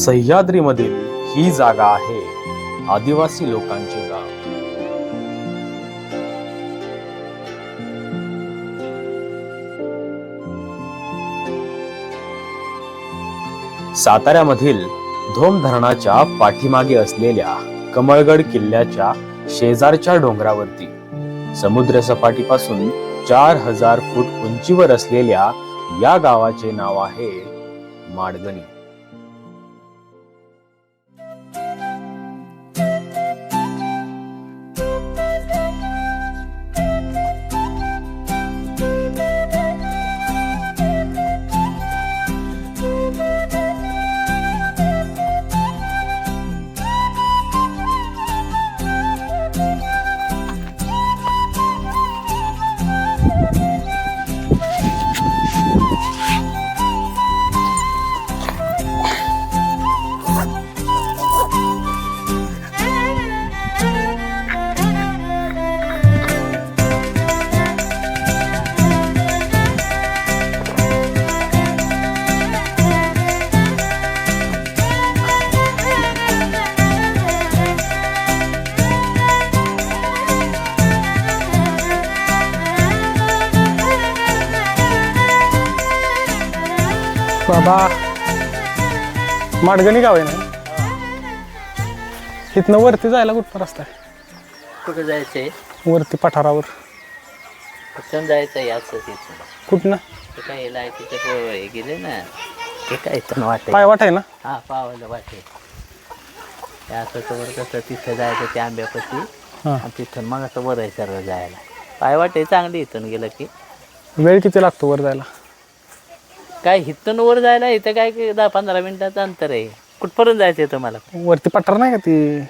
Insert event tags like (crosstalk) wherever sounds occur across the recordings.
सह्याद्रीमधील ही जागा आहे आदिवासी लोकांचे गाव. साताऱ्यामधील धोम धरणाच्या पाठीमागे असलेल्या कमळगड किल्ल्याच्या शेजारच्या डोंगरावरती समुद्र सपाटीपासून चार हजार फूट उंचीवर असलेल्या या गावाचे नाव आहे माडगणी. बाबा. माडगणी गाव आहे ना? इथनं वरती जायला कुठं रस्ता आहे? कुठं जायचंय? वरती पठारावर. कुठं जायचंय असं तिथं? कुठनं? ते काय लायकीचे हे गेले ना? ते काय इथं वाटे? पाय वाट आहे ना? हा पावायला वाटे. ते असं तर वर कसं तिथं जायचं ते आंब्यापाशी. हां. आणि तिथून मग असं वर आहे सर्व जायला. पाय वाटे चांगली इथून गेलं की. वेळ किती लागतो वर जायला? काय इथून वर जायला इथं काय की दहा पंधरा मिनिटाचं अंतर आहे. कुठपर्यंत जायचं आहे तुम्हाला वरती पठार नाही का ती?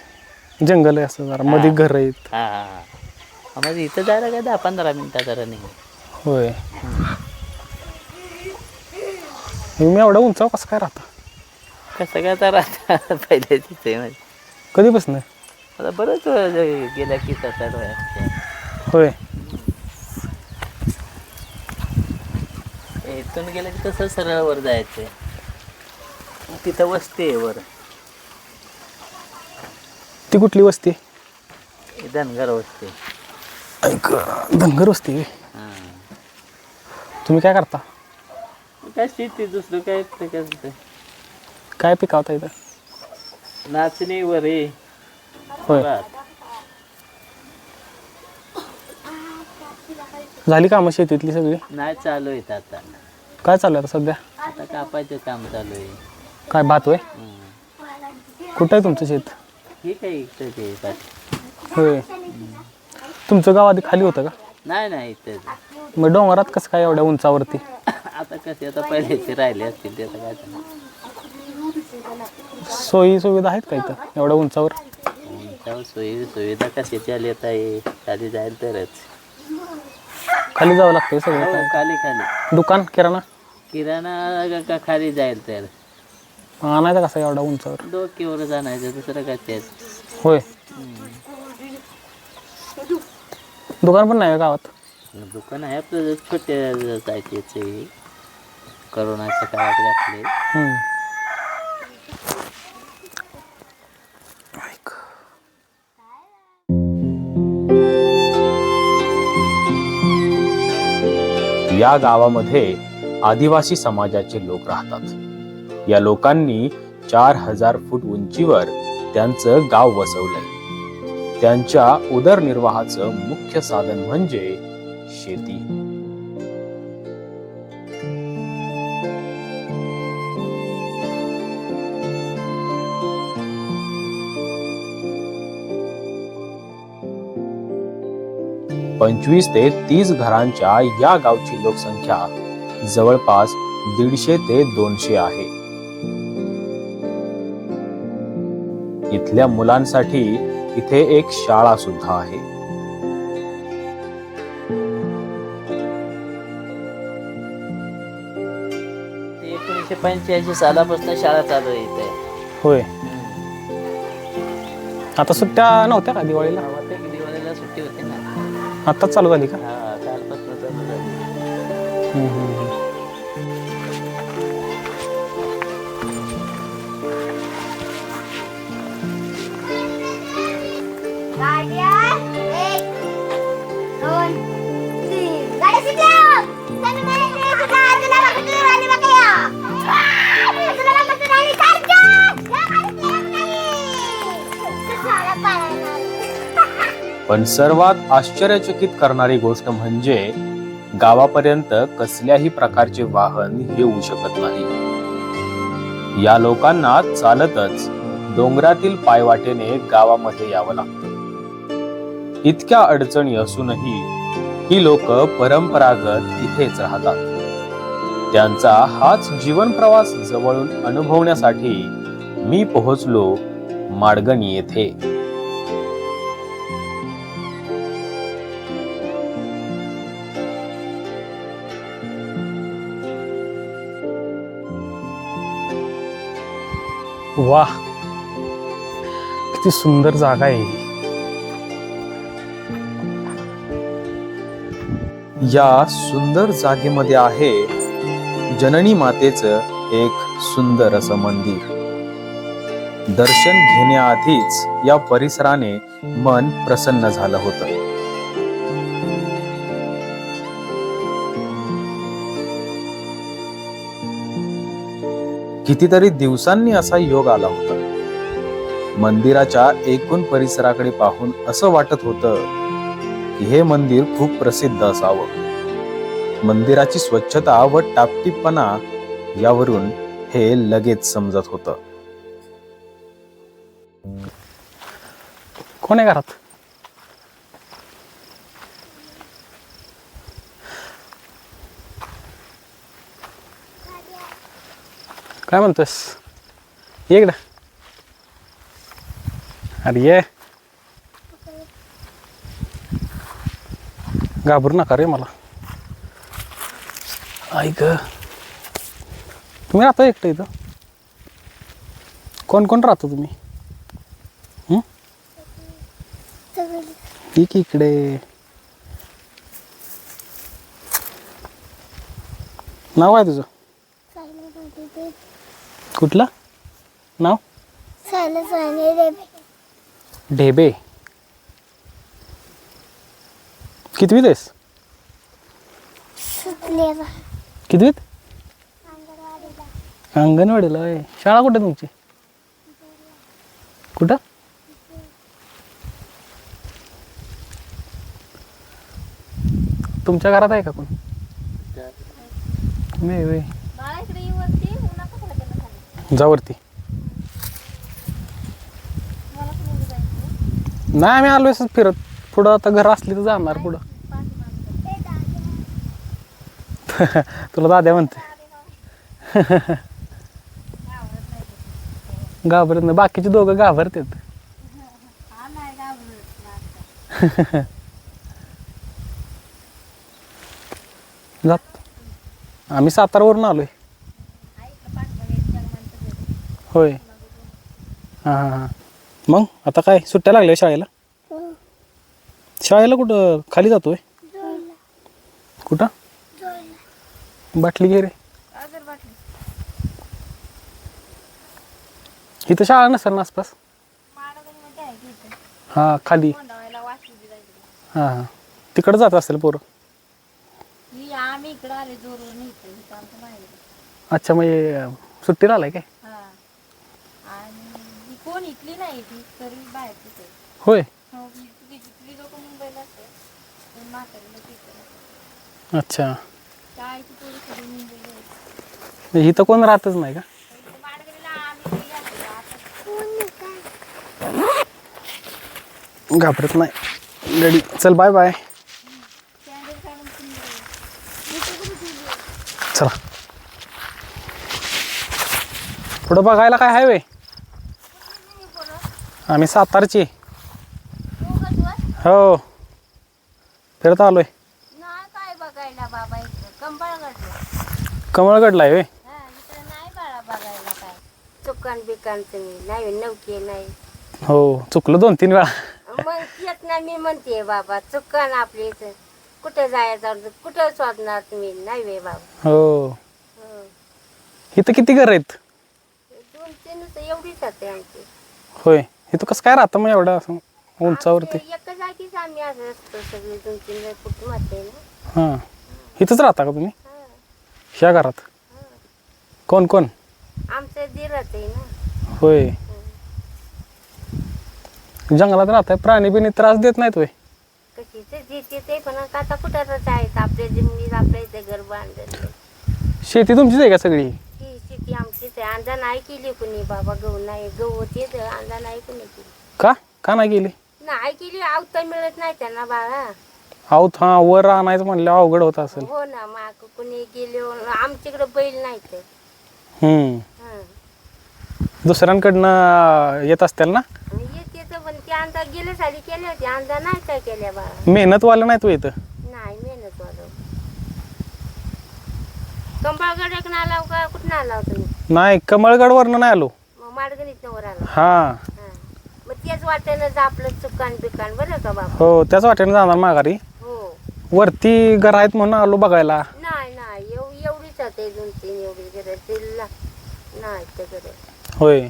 जंगल आहे असं जरा मध्ये घर आहेत. हां हां हां. म्हणजे इथं जायला काय दहा पंधरा मिनिटाचं रनिंग होय. मी एवढा उंचाव कसं काय राहता? कसं काय तर आता (laughs) पहिले तिथे म्हणजे. कधी बसणं आता बरंच गेल्या की तसा होय. इथून गेलं की तसं सरळ वर जायचं. तिथं वस्ती आहे वर. ती कुठली वस्ती? ही धनगर वस्ती. ऐक धनगर वस्ती आहे. हां. तुम्ही काय करता? काय शेती दुसरं काय ते काय. काय पिकावता इथं? नाचणी वरे होय. झाली कामं शेतीतली सगळी? नाही चालू आहेत आता. काय चालू आहे आता सध्या? आता कापायचं काम चालू आहे. काय भात होय. कुठं आहे तुमचं शेत? हे ते भात. होय. तुमचं गाव आधी खाली होतं का? नाही नाही मग डोंगरात कसं काय एवढ्या उंचावरती? आता कसे आता पहिल्याचे राहिले असतील ते आता काय. सोयी सुविधा आहेत का इथं एवढ्या उंचावर? उंचावर सोयी सुविधा कशाची आली आता हे? खाली जाईल तरच. खाली जावं लागतं सगळं हो, खाली खाली. दुकान किराणा? किराणा का- खाली जाईल तर आणायचा कसा एवढा उंचावर? डोक्यावर जाणायचं दुसरं काय तेच होय. दुकान पण नाही आहे गावात? दुकान आहे आपलं छोट्या जायचे करोनाच्या काळात घातले हम्म. या गावामध्ये आदिवासी समाजाचे लोक राहतात. या लोकांनी चार हजार फूट उंचीवर त्यांचं गाव वसवलंय. त्यांच्या उदरनिर्वाहाचं मुख्य साधन म्हणजे शेती. पंचवीस ते तीस घरांच्या या गावची लोकसंख्या जवळपास दीडशे ते दोनशे आहे. इथल्या मुलांसाठी इथे एक शाळा सुद्धा आहे. एकोणीसशे पंच्याऐंशी सालापासून शाळा चालू आहे इथे. होय. आता सुट्ट्या नव्हत्या का दिवाळीला? गावात एक दिवाळीला सुट्टी होती ना. आत्ताच चालू झाली का हा कालपासून चालू झाली हम्म, हम्म, हम्म. पण सर्वात आश्चर्यचकित करणारी गोष्ट म्हणजे गावापर्यंत कसल्याही प्रकारचे वाहन येऊ शकत नाही. या लोकांना चालतच डोंगरातील पायवाटेने गावामध्ये यावं लागतं. इतक्या अडचणी असूनही ही लोक परंपरागत इथेच राहतात. त्यांचा हाच जीवन प्रवास जवळून अनुभवण्यासाठी मी पोहोचलो माडगणी येथे. वाह किती सुंदर जागा आहे या सुंदर जागेमध्ये आहे जननी मातेचं एक सुंदर असं मंदिर. दर्शन घेण्याआधीच या परिसराने मन प्रसन्न झालं होतं. कितीतरी दिवसांनी असा योग आला होता. मंदिराच्या एकूण परिसराकडे पाहून असं वाटत होतं की हे मंदिर खूप प्रसिद्ध असावं. मंदिराची स्वच्छता व टापटीपणा यावरून हे लगेच समजत होतं. कोण आहे घरात? काय म्हणतोस ये इकडं. अरे ये. घाबरू नका रे मला. ऐक तुम्ही राहता एकटं इथं? कोण कोण राहतो तुम्ही? ठीक इकडे. नाव आहे तुझं? कुठलं? नाव? ढेबे. कितवीत आहेस? कितवीत? अंगणवाडीला. आहे शाळा कुठे तुमची? कुठं? तुमच्या घरात आहे का कोण? नाही होय. जावरती नाही आम्ही आलोय असंच फिरत. पुढं आता घर असली तर जाणार पुढं. (laughs) तुला दाद्या म्हणते (laughs) घाबरत नाही. बाकीचे दोघं घाबरतात. (laughs) जात. आम्ही सातारावरून आलोय. होय. हां हां हां. मग आता काय? सुट्ट्या लागल्या शाळेला? शाळेला कुठं? खाली जातोय? कुठं? बाटली घे रे इथं शाळा नसेल ना आसपास? हां खाली. हां हां. तिकडं जात असेल पोरं? आम्ही इकडे आले जोरवर इथं. इथं आमचं माहेर अच्छा म्हणजे सुट्टीला आलाय काय हा आणि ही कोण इथली नाही ती होय? हो तिची तिथली लोक मुंबईला असतात पण म्हातारीला तिथे अच्छा. शाळेची पोरी सगळी मुंबईला आहेत. म्हणजे इथं कोण राहतच नाही का? इथं माडगणीला आम्ही गेली असतो आता. घाबरत नाही. गडी चल बाय बाय. कॅन्डल काढून सुंदर चला. पुढं बघायला काय आहे वे? आम्ही सातारची. हो. फिरत आलोय. नाही कमळगडला आहे वे हा इकडं नाही बाळा बघायला काय. चुकान बिकान तुम्ही नाही नवके नाही. हो चुकलो दोन तीन वेळा. मग येत ना मी म्हणते बाबा चुकान आपली इथं. कुठं जायचं कुठं शोधणार तुम्ही? नाही वे बाबा. हो. हो. इथं किती घर आहेत? दोन तीनच एवढीच होते आमची. होय. इथं कसं काय राहतं मग एवढं असं उंचावरती? एका जागीच आम्ही असं असतो सगळे दोन तीन कुटुंब आहे ना. हां. इथंच राहता का तुम्ही? हा, ह्या घरात? हा. कोण कोण? आमचं दिरत आहे ना. होय. जंगलात राहताय प्राणी बिनी त्रास देत नाहीत होय? ते जिथे ते पण आता कुठं आहेत आपल्या जमिनीत आपल्या इथे घर बांधलं शेती तुमचीच आहे का सगळी? शेती आमचीच आहे अंदा नाही केली कुणी. बाबा गहू नाही गहू होते तर अंदा नाही कुणी केली. का? का नाही गेली नाही केली आवता मिळत नाही त्यांना बाळा. अहो हा वर आणायचं म्हणलं अवघड होत असेल. हो ना माग कुणी गेले आमच्याकडे बैल नाही तर हम्म. हं. दुसऱ्यांकडनं येत असतील ना? येते तर पण ते अंदा गेल्या साली केले होते. अंदा नाही काय केल्या बाळा. मेहनतवालं नाही तू येतं कंबाळगड ना आलाव का? कुठं तुम्ही नाही कमळगडवरनं नाही आलो. मग वर आला. हा. हं. मग तेच वाटेनं आपलं चुकान बिकान बरं का बाबा? हो त्याच वाटेने जाणार माघारी. हो. वरती घर आहेत म्हणून आलो बघायला. नाही नाही. एव एवढीच होते दोन तीन एवढी तिला नाही होय.